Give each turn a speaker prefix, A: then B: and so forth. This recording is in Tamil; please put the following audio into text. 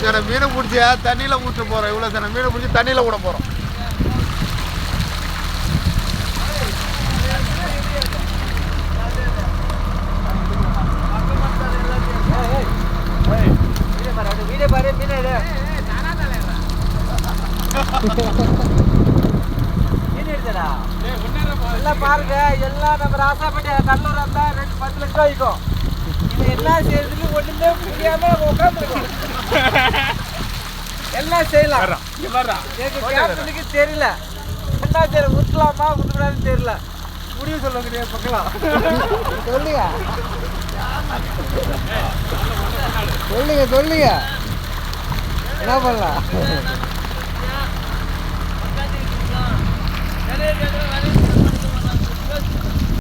A: சில மீனை பிடிச்சி தண்ணியில் ஊற்ற போகிறோம் இவ்வளோ சில மீனை பிடிச்சி தண்ணியில் விட போகிறோம்
B: பாருங்க. எல்லாம் நம்ம ராசாப்பட்டி கடலூர் வந்தா ரெண்டு பத்து லட்சம் ஆயிக்கும் என்ன செய்யறதுன்னு ஒண்ணுமே புரியாம உட்காந்துருக்கோம் எல்லாம் செய்யலாம். கேப்டனுக்கு தெரியல. என்ன தெரியல விட்டுலாமா விட்டுக்கூடாதுன்னு தெரியல. முடிவு சொல்லுங்க பக்கலாம் சொல்லுங்க. சொல்லுங்க சொல்லுங்க. என்ன பண்ணலாம்?